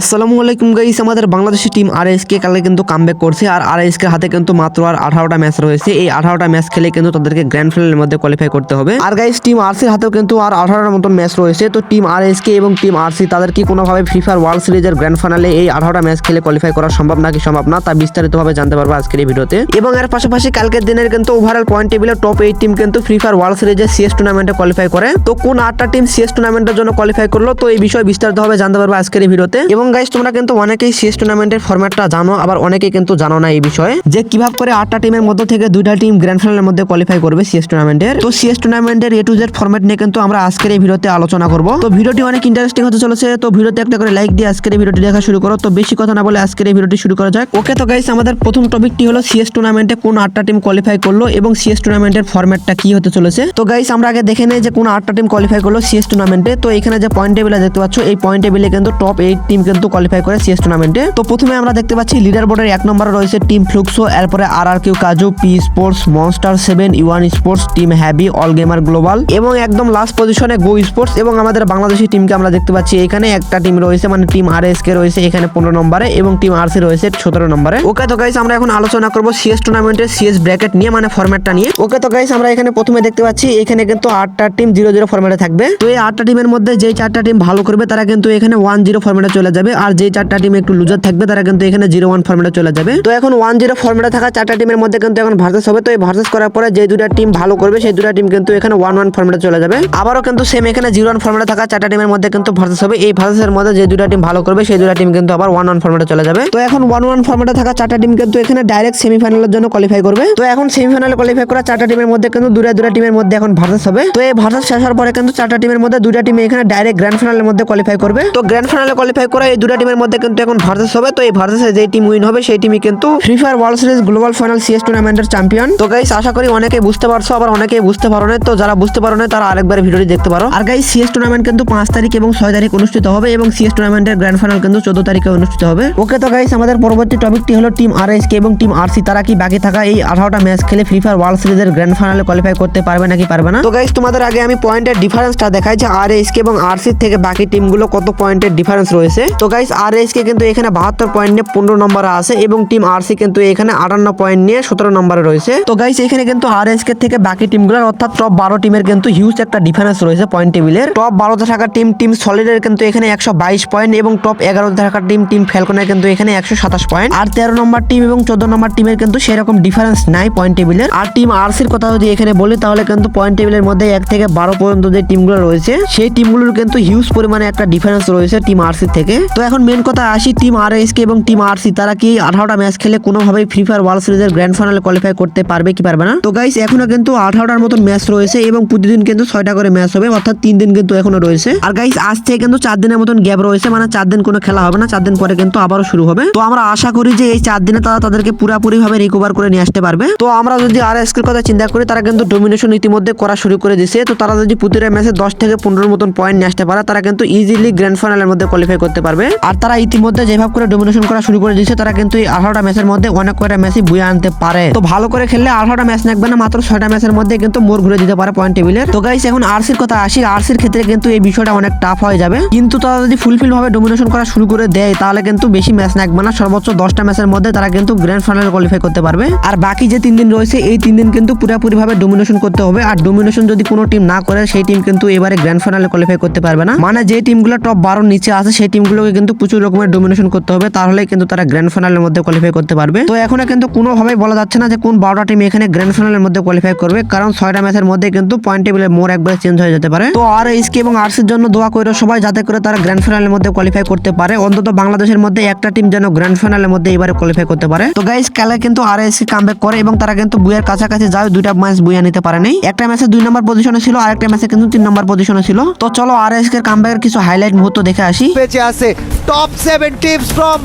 আসসালামু আলাইকুম গাইস, আমাদের বাংলাদেশি টিম আর কে কালকে কিন্তু কামব্যাক করছে আর আর কে হাতে কিন্তু মাত্র আর আঠারোটা ম্যাচ রয়েছে। এই আঠারোটা ম্যাচ খেলে কিন্তু তাদেরকে গ্র্যান্ড ফাইনালের মধ্যে কোয়ালিফাই করতে হবে। আর গাইস টিম আর সির হাতেও কিন্তু আর আঠারোটার মতন ম্যাচ রয়েছে। তো টিম আর কে এবং টিম আর সি তাদের কি কোনোভাবে ফিফার ওয়ার্ল্ড সিরিজের গ্র্যান্ড ফাইনালে এই আঠারোটা ম্যাচ খেলে কোয়ালিফাই করা সম্ভব নাকি সম্ভব না, তা বিস্তারিতভাবে জানতে পারব আজকের এই ভিডিওতে। এবং এর পাশাপাশি কালকের দিনের কিন্তু ওভারঅল পয়েন্ট টেবিলের টপ এইট টিম কিন্তু ফ্রি ফায়ার ওয়ার্ল্ড সিরিজের সিএস টুর্নামেন্টে কোয়ালিফাই করে। তো কোন আটটা টিম সিএস টুর্নামেন্টের জন্য কোয়ালিফাই করল, তো এই বিষয়ে বিস্তারিতভাবে জানতে পারব আজকের এই ভিডিওতে। এবং গাইস তোমরা কিন্তু অনেকেই সিএস টুর্নামেন্টের ফরম্যাটটা জানো, আবার অনেকেই কিন্তু জানো না এই বিষয়ে। যে কীভাবে করে আটটা টিমের মধ্যে থেকে দুইটা টিম গ্র্যান্ড ফাইনালের মধ্যে কোয়ালিফাই করবে সিএস টুর্নামেন্টের তো সিএস টুর্নামেন্টের এ টু জেড ফরম্যাট নিয়ে কিন্তু আমরা আজকের এই ভিডিওতে আলোচনা করব। তো ভিডিওটি অনেক ইন্টারেস্টিং হতে চলেছে, তো ভিডিওতে একটা করে লাইক দিয়ে আজকের এই ভিডিওটি দেখা শুরু করো। তো বেশি কথা না বলে আজকের এই ভিডিওটি শুরু করা যাক। ওকে তো গাইস আমাদের প্রথম টপিকটি হলো সিএস টুর্নামেন্টে কোন আটটা টিম কোয়ালিফাই করল এবং সিএস টুর্নামেন্টের ফরম্যাটটা কি হতে চলেছে। তো গাইস আমরা আগে দেখে নেই যে কোন আটটা টিম কোয়ালিফাই করল সিএস টুর্নামেন্টে তো এখানে যে পয়েন্ট টেবিলে দেখতে পাচ্ছ, এই পয়েন্ট টেবিলে কিন্তু টপ এইট টিম কিন্তু কোয়ালিফাই করে সিএস টুর্নামেন্টে তো প্রথমে আমরা দেখতে পাচ্ছি লিডার বোর্ডের এক নম্বরে রয়েছে টিম ফ্লুক্সো এরপরে R R Q Kazu P sports monster seven Yuan sports team heavy all gamer global এবং একদম লাস্ট পজিশনে গো স্পোর্টস এবং আমাদের বাংলাদেশি টিমকে আমরা দেখতে পাচ্ছি এখানে। একটা টিম রয়েছে মানে টিম আর এস কে রয়েছে এখানে পনেরো নম্বরে এবং টিম আর সি রয়েছে সতেরো নম্বরে। ওকে তো গাইস আমরা এখন আলোচনা করব সিএস টুর্নামেন্টের সিএস ব্র্যাকেট নিয়ে মানে ফরম্যাটটা নিয়ে। ওকে তো গাইস আমরা এখানে প্রথমে দেখতে পাচ্ছি এখানে কিন্তু আটটা টিম জিরো জিরো ফরম্যাটে থাকবে। তো এই আটটা টিমের মধ্যে যে চারটা টিম ভালো করবে, তারা কিন্তু এখানে ওয়ান জিরো ফরম্যাটে চলে যাবে। আর যে চারটা টিম একটু লুজার থাকবে, তারা কিন্তু এখানে জিরো ওয়ান ফরম্যাটে চলে যাবে। তো এখন ওয়ান জিরো ফরম্যাটে থাকা চারটা টিমের মধ্যে কিন্তু এখন ভার্সেস হবে। তো এই ভার্সেস করার পরে যে দুটা টিম ভালো করবে, সেই দুটা টিম কিন্তু এখানে ওয়ান ওয়ান ফরম্যাটে চলে যাবে। আবারও কিন্তু সেম এখানে জিরো ওয়ান ফরম্যাটে থাকা চারটা টিমের মধ্যে কিন্তু ভার্সেস হবে। এই ভার্সেসের মধ্যে যে দুটা টিম ভালো করবে, সেই দুটা টিম কিন্তু আবার ওয়ান ওয়ান ফরম্যাটে চলে যাবে। তো এখন ওয়ান ওয়ান ফরম্যাটে থাকা চারটা টিম কিন্তু এখানে ডাইরেক্ট সেমিফাইনালের জন্য কোয়ালিফাই করবে। তো এখন সেমিফাইনালে কোয়ালিফাই করা চারটা টিমের মধ্যে কিন্তু দুটা দুটা টিমের মধ্যে এখন ভার্সেস হবে। তো এই ভার্সেস শেষ হওয়ার পরে কিন্তু চারটা টিমের মধ্যে দুটা টিম এখানে ডাইরেক্ট গ্র্যান্ড ফাইনালের মধ্যে কোয়ালিফাই করবে। তো গ্র্যান্ড ফাইনালে কোয়ালিফাই করা এই দুটা টিমের মধ্যে কিন্তু এখন ভার্সেস হবে। তো এই ভার্সেসে যে টিম উইন হবে, সেই টিমই কিন্তু free fire world series global final CS টুর্নামেন্টের চ্যাম্পিয়ন তো গাইস আশা করি অনেকে বুঝতে পারছ, আবার অনেকে বুঝতে পারো না তো যারা বুঝতে পারো না তারা আরেকবার ভিডিওটি দেখতে পারো। আর গাইস সিএস টুর্নামেন্ট কিন্তু পাঁচ তারিখ এবং ছয় তারিখ অনুষ্ঠিত হবে এবং সিএস টুর্নামেন্টের গ্র্যান্ড ফাইনাল কিন্তু চোদ্দ তারিখে অনুষ্ঠিত হবে। ওকে তো গাইস আমাদের পরবর্তী টপিকটি হলো টিম আর এস কে এবং টিম আর সি তারা কি বাকি থাকা এই আঠারোটা ম্যাচ খেলে ফ্রি ফায়ার ওয়ার্ল্ড সিরিজের গ্র্যান্ড ফাইনালে কোয়ালিফাই করতে পারবে নাকি পারবে না? তো গাইস তোমাদের আগে আমি পয়েন্টের ডিফারেন্সটা দেখাই যে আর এস কে এবং আর সি থেকে বাকি টিমগুলো কত পয়েন্টের ডিফারেন্স রয়েছে। তো গাইস আর কে কিন্তু এখানে বাহাত্তর পয়েন্ট নিয়ে পনেরো নম্বরে আছে এবং টিম আর সি কিন্তু এখানে আটান্ন পয়েন্ট নিয়ে সতেরো নম্বরে রয়েছে। তো গাইস এখানে কিন্তু আর কে থেকে বাকি টিম টিমগুলোর অর্থাৎ টপ বারো টিমের কিন্তু হিউজ একটা ডিফারেন্স রয়েছে পয়েন্ট টেবিলের টপ বারোতে থাকা টিম টিম সলিডের কিন্তু এখানে একশো বাইশ পয়েন্ট এবং টপ এগারোতে থাকা টিম টিম ফ্যালকনের কিন্তু এখানে একশো সাতাশ পয়েন্ট আর তেরো নম্বর টিম এবং চোদ্দ নম্বর টিমের কিন্তু সেরকম ডিফারেন্স নাই পয়েন্ট টেবিলের আর টিম আরসির কথা যদি এখানে বলি, তাহলে কিন্তু পয়েন্ট টেবিলের মধ্যে এক থেকে বারো পর্যন্ত যে টিমগুলো রয়েছে, সেই টিমগুলোর কিন্তু হিউজ পরিমাণে একটা ডিফারেন্স রয়েছে টিম আরসি থেকে। তো এখন মেন কথা আসি টিম আর কে এবং টিম আরসি তারা কি আঠারোটা ম্যাচ খেলে কোনোভাবেই ফ্রি ফায়ার ওয়ার্ল্ড সিরিজের গ্র্যান্ড ফাইনালে কোয়ালিফাই করতে পারবে কি পারবে না? তো গাইস এখনও কিন্তু আঠারোটার মতন ম্যাচ রয়েছে এবং প্রতিদিন কিন্তু ছয়টা করে ম্যাচ হবে, অর্থাৎ তিন দিন কিন্তু এখনও রয়েছে। আর গাইস আজ থেকে কিন্তু চার দিনের মতন গ্যাপ রয়েছে মানে চার দিন কোনো খেলা হবে না, চার দিন পরে কিন্তু আবারও শুরু হবে। তো আমরা আশা করি যে এই চার দিনে তারা তাদেরকে পুরোপুরি ভাবে রিকভার করে নিয়ে আসতে পারবে। তো আমরা যদি আর এস কথা চিন্তা করি, তারা কিন্তু ডোমিনেশন ইতিমধ্যে করা শুরু করে দিছে তো তারা যদি প্রতিটা ম্যাচে দশ থেকে পনেরো মতন পয়েন্ট নিয়ে আসতে পারে, তারা কিন্তু ইজিলি গ্র্যান্ড ফাইনালের মধ্যে কোয়ালিফাই করতে পারবে। আর তারা ইতিমধ্যে যেভাবে করে ডোমিনেশন করা শুরু করে দিয়েছে, তারা কিন্তু এই আঠারোটা ম্যাচের মধ্যে অনেক কয়টা ম্যাচই বুয়ে আনতে পারে। তো ভালো করে খেললে আঠারোটা ম্যাচ লাগবে না, মাত্র ছয়টা ম্যাচের মধ্যে কিন্তু মোর ঘুরে দিতে পারে পয়েন্ট টেবিলের তো গাইস এখন আরসির কথা আসি। আরসির ক্ষেত্রে কিন্তু এই বিষয়টা অনেক টাফ হয়ে যাবে। কিন্তু তারা যদি ফুলফিল ভাবে ডোমিনেশন করা শুরু করে দেয়, তাহলে কিন্তু বেশি ম্যাচ লাগবে না। সর্বোচ্চ দশটা ম্যাচের মধ্যে তারা কিন্তু গ্র্যান্ড ফাইনালে কোয়ালিফাই করতে পারবে। আর বাকি যে তিন দিন রয়েছে, এই তিন দিন কিন্তু পুরোপুরি ভাবে ডোমিনেশন করতে হবে। আর ডোমিনেশন যদি কোনো টিম না করে, সেই টিম কিন্তু এবারে গ্র্যান্ড ফাইনালে কোয়ালিফাই করতে পারবে না। মানে যে টিমগুলো টপ বারোর নিচে আছে, সেই টিমগুলোকে কিন্তু প্রচুর রকমের ডোমিনেশন করতে হবে তাহলে কিন্তু তারা গ্র্যান্ড ফাইনালের মধ্যে কোয়ালিফাই করতে পারবে। তো এখনও কিন্তু কোনোভাবেই বলা যাচ্ছে না যে কোন বারোটা টিম এখানে গ্র্যান্ড ফাইনালের মধ্যে কোয়ালিফাই করবে, কারণ ছয়টা ম্যাচের মধ্যে কিন্তু পয়েন্ট টেবিলের মোর একবার চেঞ্জ হয়ে যেতে পারে। তো আর এসকে এবং আরসির জন্য দোয়া করে সবাই, যাতে করে তারা গ্র্যান্ড ফাইনালের মধ্যে কোয়ালিফাই করতে পারে। অন্তত বাংলাদেশের মধ্যে একটা টিম যেন গ্র্যান্ড ফাইনালের মধ্যে এবারে কোয়ালিফাই করতে পারে। তো গাইস খেলা কিন্তু আর এসকে কামব্যাক করে এবং তারা কিন্তু বুয়ের কাছাকাছি যায়, দুইটা ম্যাচ বুয়া নিতে পারে নাই। একটা ম্যাচে দুই নম্বর পজিশনে ছিল আর একটা ম্যাচে কিন্তু তিন নম্বর পজিশনে ছিল। তো চলো আর এসকে কামব্যাকের কিছু হাইলাইট মুহূর্ত দেখে আসি। বেঁচে আছে। Top seven teams from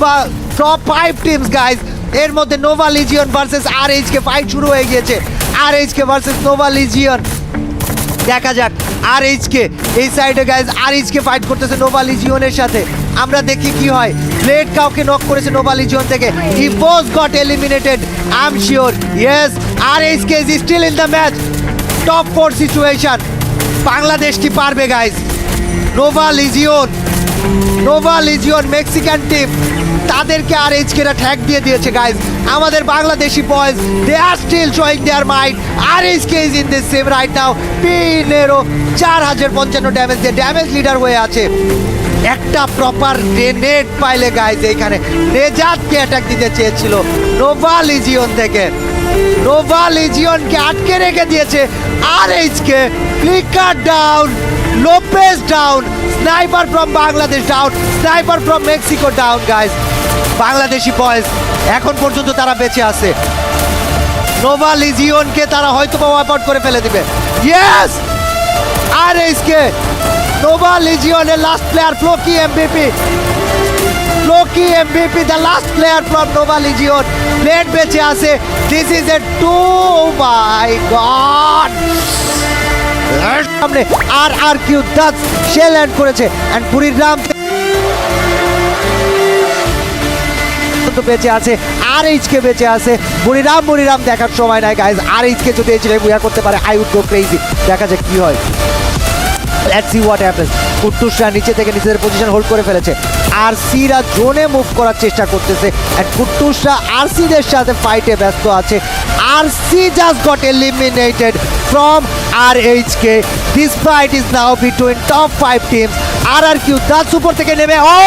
top five teams guys এর মধ্যে Nova legion versus R H K fight শুরু হয়ে গিয়েছে। R H K versus Nova legion দেখা যাক আর এইচ কে এই সাইডে guys R H K fight করতেছে নোভা লিজিয়নের সাথে। আমরা দেখি কি হয়। ব্লেড কাউকে নক করেছে নোভা লিজিয়ন থেকে। He boss got eliminated I am sure yes R H K is still in the match top four situation Bangladesh কি পারবে guys Nova legion Nova legion Mexican team তাদেরকে R এইচকেরা ঠ্যাক দিয়ে দিয়েছে guys আমাদের Bangladeshi boys they are still showing their mind R HK is in this same right now Pinero চার হাজার পঞ্চান্ন ড্যামেজ দিয়ে ড্যামেজ লিডার হয়ে আছে। একটা প্রপার গ্রেনেড পাইলে গাইজ এইখানে। নেজাতকে অ্যাটাক দিতে চেয়েছিল নোভা লিজিয়ন থেকে। নোভা লিজিয়নকে আটকে রেখে দিয়েছে। R HK Flicker down Lopes down sniper from Bangladesh down sniper from Mexico down guys Bangladeshi boys এখন পর্যন্ত তারা বেঁচে আছে। নোভা লিজিয়নকে তারা হয়তো বা ওয়াইপ আউট করে ফেলে দিবে। Yes R HK Nova লিজিয়নের last player Floki MBP Floki MBP the last player from Nova legion plate বেঁচে আছে। This is a to my god সামনে আর আর কিউ দাস সে ল্যান্ড করেছে। এন্ড পুরীর রাম বেঁচে আছে আর এইচকে বেঁচে আছে। বুড়িরাম বুড়িরাম দেখার সময় নাই গাইজ আর এইচকে যদি এই ছেলে বুয়া করতে পারে আই উড গো ক্রেজি দেখা যাক কি হয়। লেটস সি হোয়াট হ্যাপেন্স কুট্টুসরা নিচে থেকে নিজেদের পজিশন হোল্ড করে ফেলেছে। আর সিরা জোনে মুভ করার চেষ্টা করতেছে। এন্ড কুট্টুসরা আর সিদের সাথে ফাইটে ব্যস্ত আছে। R C just got eliminated from RHK. This fight is now between top 5 teams R R Q Das উপর থেকে নেমে, ও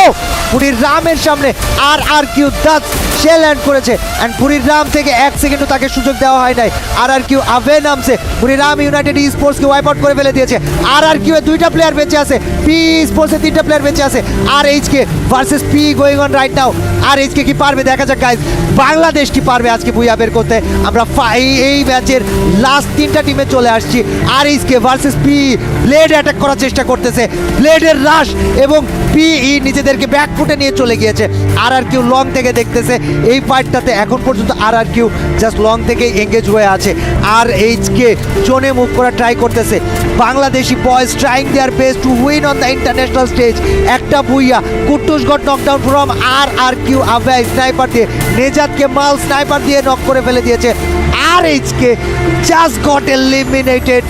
পুরীর রামের সামনে আর আর কিউ দাস সে ল্যান্ড করেছে। অ্যান্ড পুরীর রাম থেকে এক সেকেন্ডও তাকে সুযোগ দেওয়া হয় নাই। আর আর কিউ আভে নামছে। রাম ইউনাইটেড স্পোর্টসকে ওয়াইপ আউট করে ফেলে দিয়েছে। আর আর কিউ দুইটা প্লেয়ার বেঁচে আছে। পি স্পোর্টসে তিনটা প্লেয়ার বেঁচে আছে। R H K versus P going on right now R H K কি পারবে? দেখা যাক গাইজ বাংলাদেশ কি পারবে আজকে বুইয়া বের করতে? আমরা এই ম্যাচের লাস্ট তিনটা টিমে চলে আসছি। R H K versus P blade attack করার চেষ্টা করতেছে। ব্লেডের রাশ এবং পিই নিজেদেরকে ব্যাক ফুটে নিয়ে চলে গিয়েছে। আর আর কিউ লং থেকে দেখতেছে। এই ফাইটটাতে এখন পর্যন্ত R R Q just long থেকে এঙ্গেজ হয়ে আছে। আর এইচকে জোনে মুভ করা ট্রাই করতেছে। Bangladeshi boys trying their best to win on the international stage একটা Bhuiyan কুট্টুস knockdown from R R Q আভ্যাই sniper দিয়ে নেজাদকে মাল স্নাইপার দিয়ে নক করে ফেলে দিয়েছে। আর এইচকে জাস্ট গট এলিমিনেটেড